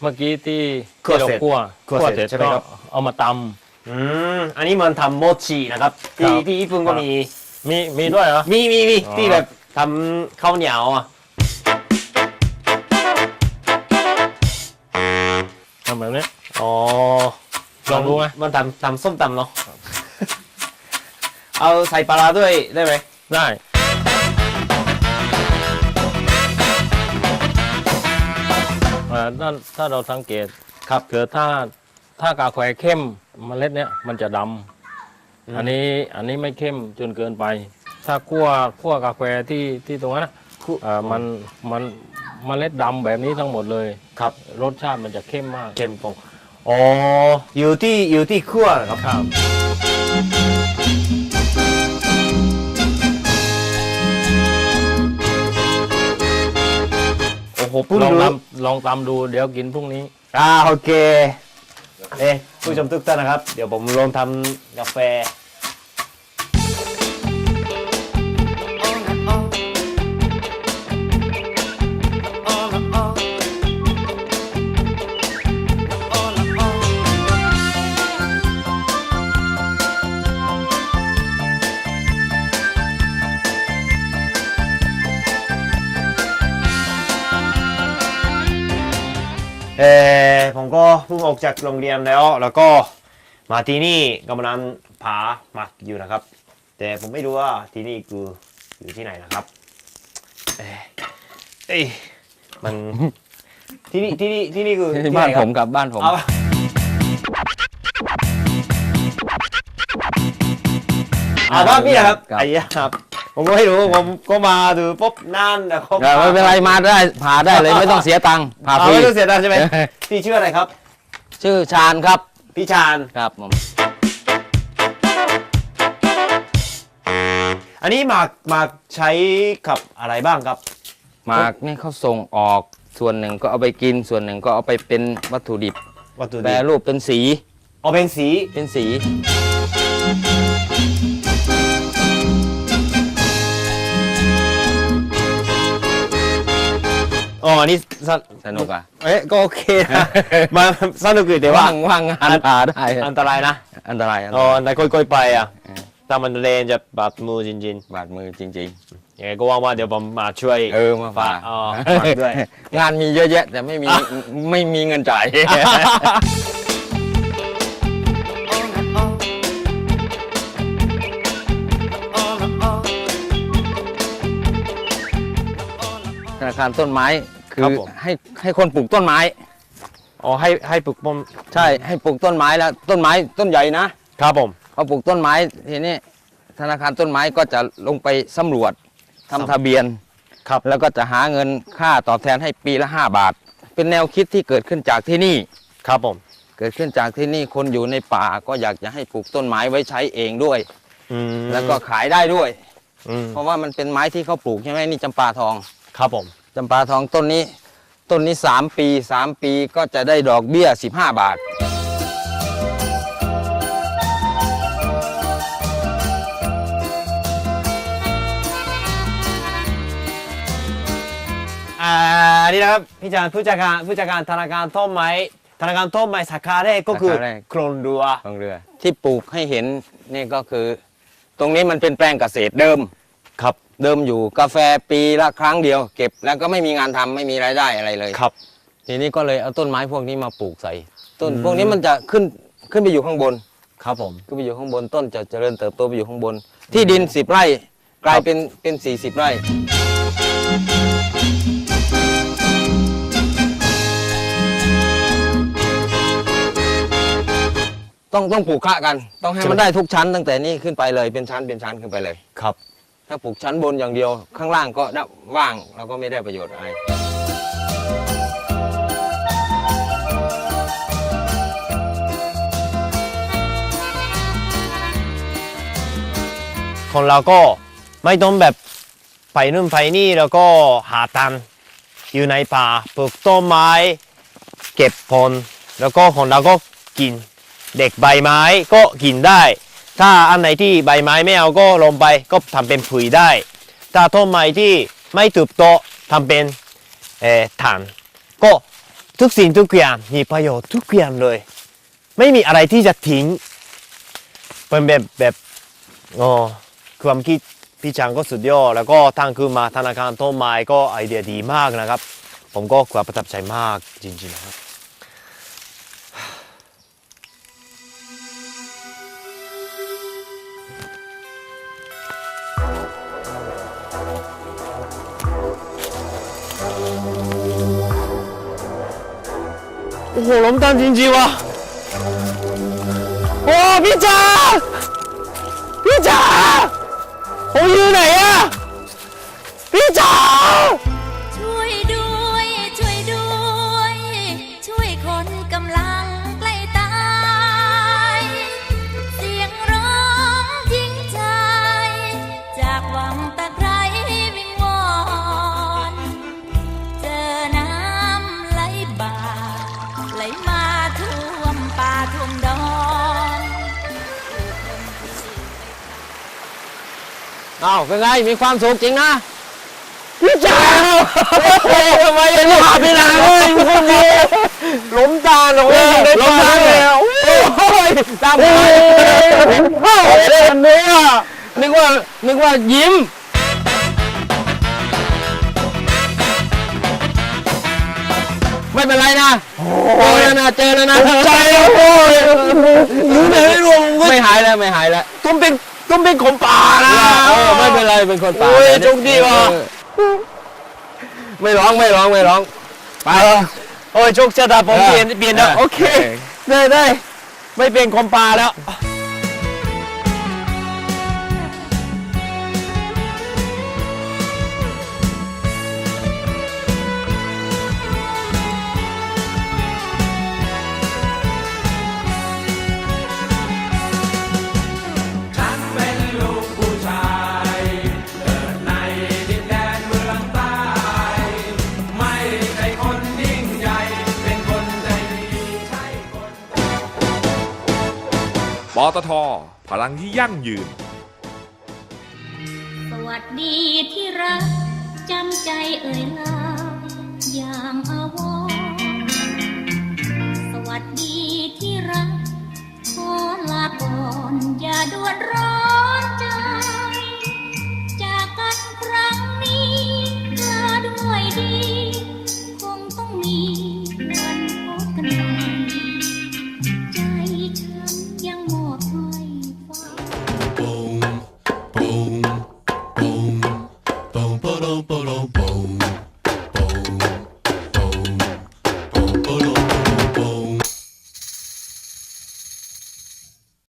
เมื่อกี้ที่คั่วที่เราเสร็จคั่วคั่วเสร็จใช่ไหมครับ ก็เอามาต อืมอันนี้มันทำโมจินะครับ ที่ครับที่ญี่ปุ่นก็ครับมีำมีมีด้วยเหรอ มีมีมีอ๋อ ที่แบบทำข้าวเหนียวอะทำแบบนี้ อ๋อลองดูไหม มันทำทำส้มตำเนาะ เอาใส่ปลาร้าด้วยได้ไหมได้ อ่าถ้าถ้าเราสังเกตครับคือถ้าถ้ากาแฟเข้มเมล็ดเนี้ยมันจะดำอันนี้อันนี้ไม่เข้มจนเกินไป ถ้าคั่วคั่วกาแฟที่ที่ตรงนั้นนะคั่วอ่ามันมันเมล็ดดำแบบนี้ทั้งหมดเลยครับ รสชาติมันจะเข้มมากเค็มปงอ๋ออยู่ที่อยู่ที่คั่วเหรอครับ ครับ โอ้โหเพิ่งลองรู้ ตำลองตำดูเดี๋ยวกินพรุ่งนี้ อ่าโอเค เอ๊ะผู้ชมทุกท่านนะครับ เดี๋ยวผมลองทำกาแฟ เออผมก็เพิ่งออกจากโรงเรียนแล้ว แล้วก็มาที่นี่กำลังผาหมักอยู่นะครับ แต่ผมไม่รู้ว่าที่นี่คืออยู่ที่ไหนนะครับเอ้ยเอ้ยมันที่นี่ที่นี่ที่นี่คือที่ไหบ้านคผรัมกับบ้านผม เอาอ่าบ้านพี่นะครับครับ ไอ้ยะครับ ผมก็ไม่รู้ผมก็มาดูปุ๊บนั่นแล้วก็เออไม่เป็นไรมาได้ผ่าได้เลยไม่ต้องเสียตังค์ผ่าอ่าฟรี ไม่ต้องเสียดายใช่ไหมพี่ชื่ออะไรครับ ชื่อชาญครับพี่ชาญ ครับผมอันนี้หมากหมากใช้กับอะไรบ้างครับ หมากนี่เขาส่งออกส่วนหนึ่งก็เอาไปกินส่วนหนึ่งก็เอาไปเป็นวัตถุดิบวัตถุแปรดิบรูปเป็นสี เอาเป็นสี เป็นสี อ๋ออันนี้สนสนุกอะเอ๊ะก็โอเคนะมาสนุกอยู่แต่ว่าว่างว่างงานผ่าได้ อันตรายนะอันตรายอันตอ๋อรายอันไหนค่อยๆไปอะเออถ้ามันเลนจะบาดมือจริงบาดมือจริง ๆยังไงก็ว่างว่าเดี๋ยวผมมาช่วย ๆ เออมาผ่าอ๋อฝากด้วย งานมีเยอะแยะ แต่ไม่มีไม่มีเงินจ่าย ธนาคารต้นไม้ คืครับอผม ให้ให้คนปลูกต้นไม้ อ๋อให้ให้ปลูกผมใช่ให้ปลูกต้นไม้แล้วต้นไม้ต้นใหญ่นะครับผม พอปลูกต้นไม้ทีนี้ธนาคารต้นไม้ก็จะลงไปสำรวจทำทะเบียนครับ แล้วก็จะหาเงินค่าตอบแทนให้ปีละ 5 บาท เป็นแนวคิดที่เกิดขึ้นจากที่นี่ ครับผมเกิดขึ้นจากที่นี่คนอยู่ในป่าก็อยากจะให้ปลูกต้นไม้ไว้ใช้เองด้วย อืมแล้วก็ขายได้ด้วย อืมเพราะว่ามันเป็นไม้ที่เขาปลูกใช่ไหมนี่จำปาทอง ครับผม จำปาทองต้นนี้ ต้นนี้ 3 ปี 3 ปีก็จะได้ดอกเบี้ย 15 บาท อ่านี่นะครับพี่จานผู้จัดการผู้จัดการธนาคารต้นไม้ธนาคารต้นไม้สาขาแรกก็คือสาขาแรก โครนรัว ของเรือ ที่ปลูกให้เห็นนี่ก็คือ ตรงนี้มันเป็นแปลงเกษตรเดิม ครับ เดิมอยู่กาแฟปีละครั้งเดียว เก็บแล้วก็ไม่มีงานทำไม่มีรายได้อะไรเลยครับ ทีนี้ก็เลยเอาต้นไม้พวกนี้มาปลูกใส่ ต้นอืมพวกนี้มันจะขึ้นขึ้นไปอยู่ข้างบนครับผมขึ้นไปอยู่ข้างบนต้นจะเจริญเติบโตไปอยู่ข้างบน ที่ดินสิบไร่กลายเป็นเป็นสี่สิบไร่ต้องต้องปลูกคะกัน ต้องให้มันได้ทุกชั้นตั้งแต่นี้ขึ้นไปเลยเป็นชั้นเป็นชั้นขึ้นไปเลยครับ ถ้าปลูกชั้นบนอย่างเดียวข้างล่างก็ว่างเราก็ไม่ได้ประโยชน์อะไรของเราก็ไม่ต้องแบบไปนู่นไปนี่แล้วก็หาตันอยู่ในป่าปลูกต้นไม้ เก็บผลแล้วก็ของเราก็กิน เด็กใบไม้ก็กินได้ ถ้าอันไหนที่ใบไม้ไม่เอาก็ลงไปก็ทำเป็นปุ๋ยได้ ถ้าต้นไม้ที่ไม่เติบโตทำเป็นเอ่อถ่าน ก็ทุกสิ่งทุกอย่างมีประโยชน์ทุกอย่างเลย ไม่มีอะไรที่จะทิ้งเป็นแบบแบบอ๋อความคิดพี่ช้างก็สุดยอดแล้วก็ทางคือมาธนาคารต้นไม้ก็ไอเดียดีมากนะครับ ผมก็ความประทับใจมากจริงๆนะครับ โอ้โหล้มตามจริงๆว่ะโอ้ อ้าวเป็นไง มีความสุขจริงนะพี่จ๋าโอ้โหทำไมยังไม่หาไปไหนเลยคนนี้ล้มตาลงเลยอยู่ในป่าแล้วโอ้ยตามโอ้ยเข้าเลยอันนี้อะนึกว่านึกว่ายิ้มไม่เป็นไรนะเจอแล้วนะเจอแล้วนะใจแล้วโอ้ยอยู่ไหนไม่รู้ผมก็ไม่หายแล้วไม่หายแล้วต้องเป็น ต้องเป็นของป่านะเออไม่เป็นไรเป็นคนป่าโอ้ยเยวโชคดีว่ะเออไม่ร้องไม่ร้องไม่ร้องไปเออโอ้ยโชคชะตาผมเปลี่ยนเปลี่ยนแล้วเออโอเคได้ได้ไม่เป็นของป่าแล้ว ปตทพลังที่ยั่งยืน สวัสดีที่รักจำใจเอ่ยลาอย่างอาวรสวัสดีที่รักขอลาก่อนอย่าด่วนร้อน